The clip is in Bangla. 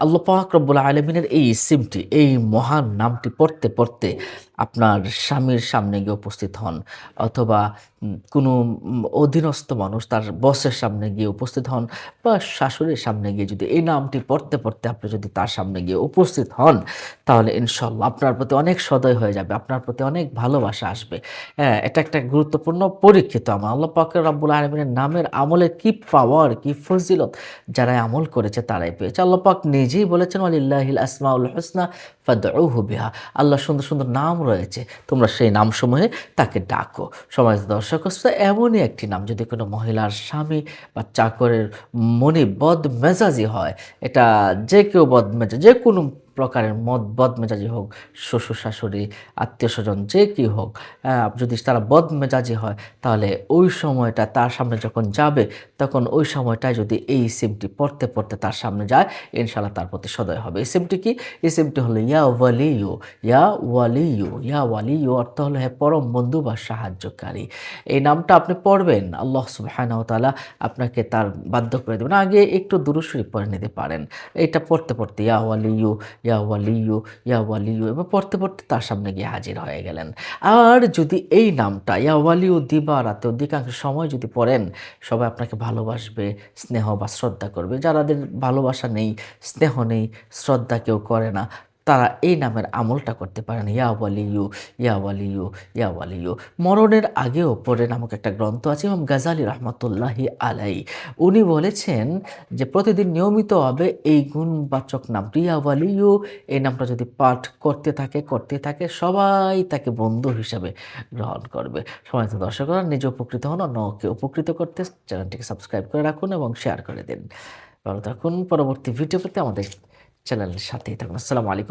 আল্লাহ রব্বুল আলমিনের এই সিমটি এই মহান নামটি পড়তে পড়তে আপনার স্বামীর সামনে গিয়ে উপস্থিত হন অথবা কোনো অধীনস্থ মানুষ তার বসের সামনে গিয়ে উপস্থিত হন বা শাশুড়ির সামনে গিয়ে যদি এই নামটি পড়তে পড়তে আপনি যদি তার সামনে গিয়ে উপস্থিত হন, তাহলে ইনশাল্লাহ আপনার প্রতি অনেক সদয় হয়ে যাবে, আপনার প্রতি অনেক ভালোবাসা আসবে। হ্যাঁ এটা একটা গুরুত্বপূর্ণ পরীক্ষিত আমার আল্লাহ পাকের রব্বুল আলমিনের নামের আমলের কি পাওয়ার কি ফজিলত যারা আমল করেছে তারাই পেয়েছে। আল্লাহ পাক নিজেই বলেছেন আলিল্লাহিল আসমাউল হোসনা ফাদউহু বিহা। আল্লাহ সুন্দর সুন্দর নাম রয়েছে। তোমরা সেই নামসমূহে তাকে ডাকো। সমাজ দর্শক এমনই একটি নাম। যদি কোনো মহিলার স্বামী বা চাকরের মনে বদ মেজাজি হয়, এটা যে কেউ বদ মেজাজ যে কোনো প্রকারের মদ বদ মেজাজি হোক, শ্বশুর শাশুড়ি, আত্মীয় স্বজন, যে কি হোক যদি তারা বদ মেজাজি হয়, তাহলে ওই সময়টা তার সামনে যখন যাবে, তখন ওই সময়টায় যদি এই সিমটি পড়তে পড়তে তার সামনে যায় ইনশাল্লাহ তার প্রতি সদয় হবে। এই সিমটি কি? এই সিমটি হলো ইয়া ওয়ালিউ ইয়া ওয়ালিউ ইয়া ওয়ালিউ অর্থ হলো হ্যাঁ পরম বন্ধু বা সাহায্যকারী। এই নামটা আপনি পড়বেন, আল্লাহ সুবহানাহু ওয়া তাআলা আপনাকে তার বাধ্য করে দেবেন। আগে একটু দুরুশরী পড়ে নিতে পারেন। এটা পড়তে পড়তে ইয়া ওয়ালিউ ইয়া ওয়ালিও ইয়া ওয়ালিও এবার পড়তে পড়তে তার সামনে গিয়ে হাজির হয়ে গেলেন। আর যদি এই নামটা, ইয়া ওয়ালিও দিবা রাতে অধিকাংশ সময় যদি পড়েন, সবাই আপনাকে ভালোবাসবে, স্নেহ বা শ্রদ্ধা করবে। যারাদের ভালোবাসা নেই, স্নেহ নেই, শ্রদ্ধা কেউ করে না। তারা এই নামের আমলটা করতে পারেন ইয়া ওয়ালিউ ইয়া ওয়ালিউ ইয়া ওয়ালিউ মরণের আগেও পড়ে নামক একটা গ্রন্থ আছে এবং গাজালি রহমতুল্লাহি আলাই। উনি বলেছেন যে, প্রতিদিন নিয়মিতভাবে এই গুণবাচক নামটি ইয়া ওয়ালিউ এই নামটা যদি পাঠ করতে থাকে করতে থাকে, সবাই তাকে বন্ধু হিসাবে গ্রহণ করবে। সময় দর্শকরা, নিজে উপকৃত হন, অন্যকে উপকৃত করতে চ্যানেলটিকে সাবস্ক্রাইব করে রাখুন এবং শেয়ার করে দিন। ভালো থাকুন, পরবর্তী ভিডিও পেতে আমাদের চ্যানেলের সাথেই থাকুন। আসসালামু আলাইকুম।